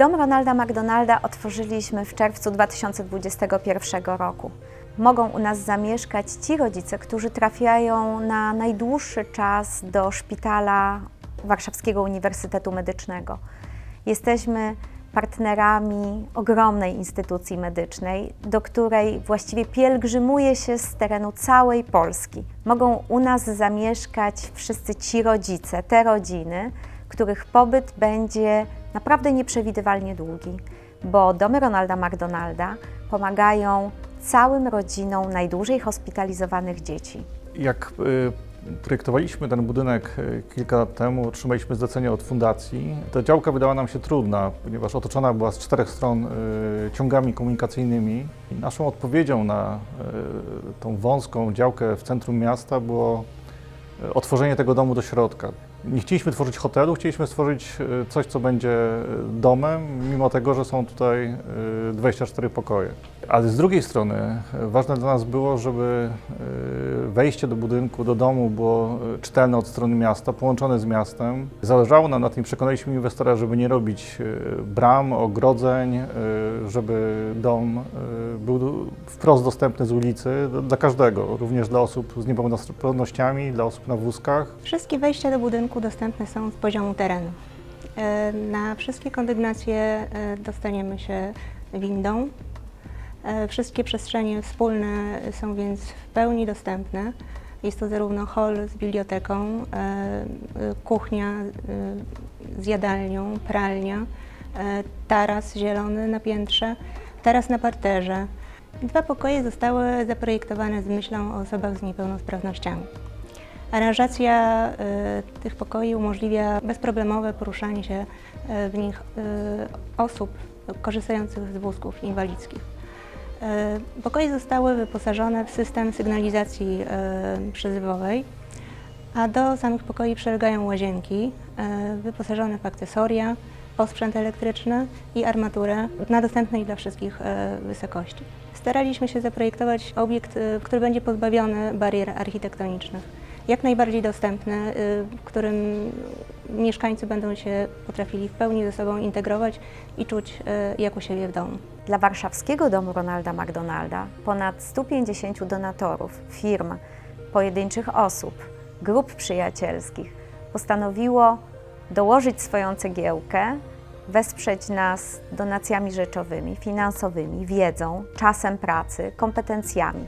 Dom Ronalda McDonalda otworzyliśmy w czerwcu 2021 roku. Mogą u nas zamieszkać ci rodzice, którzy trafiają na najdłuższy czas do szpitala Warszawskiego Uniwersytetu Medycznego. Jesteśmy partnerami ogromnej instytucji medycznej, do której właściwie pielgrzymuje się z terenu całej Polski. Mogą u nas zamieszkać wszyscy ci rodzice, te rodziny, których pobyt będzie naprawdę nieprzewidywalnie długi, bo domy Ronalda McDonalda pomagają całym rodzinom najdłużej hospitalizowanych dzieci. Jak y, projektowaliśmy ten budynek y, kilka lat temu, otrzymaliśmy zlecenie od fundacji. Ta działka wydała nam się trudna, ponieważ otoczona była z czterech stron y, ciągami komunikacyjnymi. I naszą odpowiedzią na tą wąską działkę w centrum miasta było otworzenie tego domu do środka. Nie chcieliśmy tworzyć hotelu, chcieliśmy stworzyć y, coś, co będzie y, domem, mimo tego, że są tutaj y, 24 pokoje. Ale z drugiej strony ważne dla nas było, żeby wejście do budynku, do domu było czytelne od strony miasta, połączone z miastem. Zależało nam na tym, przekonaliśmy inwestora, żeby nie robić bram, ogrodzeń, żeby dom był wprost dostępny z ulicy dla każdego, również dla osób z niepełnosprawnościami, dla osób na wózkach. Wszystkie wejścia do budynku dostępne są z poziomu terenu. E, Na wszystkie kondygnacje e, dostaniemy się windą. E, Wszystkie przestrzenie wspólne są więc w pełni dostępne. Jest to zarówno hol z biblioteką, kuchnia z jadalnią, pralnia, taras zielony na piętrze, taras na parterze. Dwa pokoje zostały zaprojektowane z myślą o osobach z niepełnosprawnościami. Aranżacja y, tych pokoi umożliwia bezproblemowe poruszanie się y, w nich y, osób korzystających z wózków inwalidzkich. Pokoje zostały wyposażone w system sygnalizacji przyzywowej, a do samych pokoi przylegają łazienki wyposażone w akcesoria, osprzęt elektryczny i armaturę na dostępnej dla wszystkich wysokości. Staraliśmy się zaprojektować obiekt, który będzie pozbawiony barier architektonicznych jak najbardziej dostępny, y, w którym mieszkańcy będą się potrafili w pełni ze sobą integrować i czuć y, jak u siebie w domu. Dla warszawskiego domu Ronalda McDonalda ponad 150 donatorów, firm, pojedynczych osób, grup przyjacielskich postanowiło dołożyć swoją cegiełkę, wesprzeć nas donacjami rzeczowymi, finansowymi, wiedzą, czasem pracy, kompetencjami.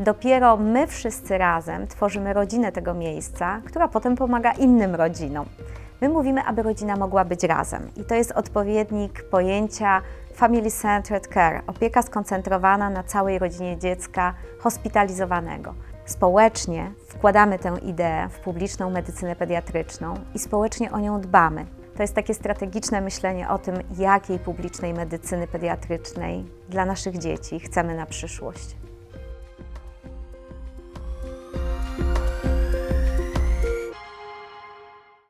Dopiero my wszyscy razem tworzymy rodzinę tego miejsca, która potem pomaga innym rodzinom. My mówimy, aby rodzina mogła być razem i to jest odpowiednik pojęcia Family Centered Care, opieka skoncentrowana na całej rodzinie dziecka hospitalizowanego. Społecznie wkładamy tę ideę w publiczną medycynę pediatryczną i społecznie o nią dbamy. To jest takie strategiczne myślenie o tym, jakiej publicznej medycyny pediatrycznej dla naszych dzieci chcemy na przyszłość.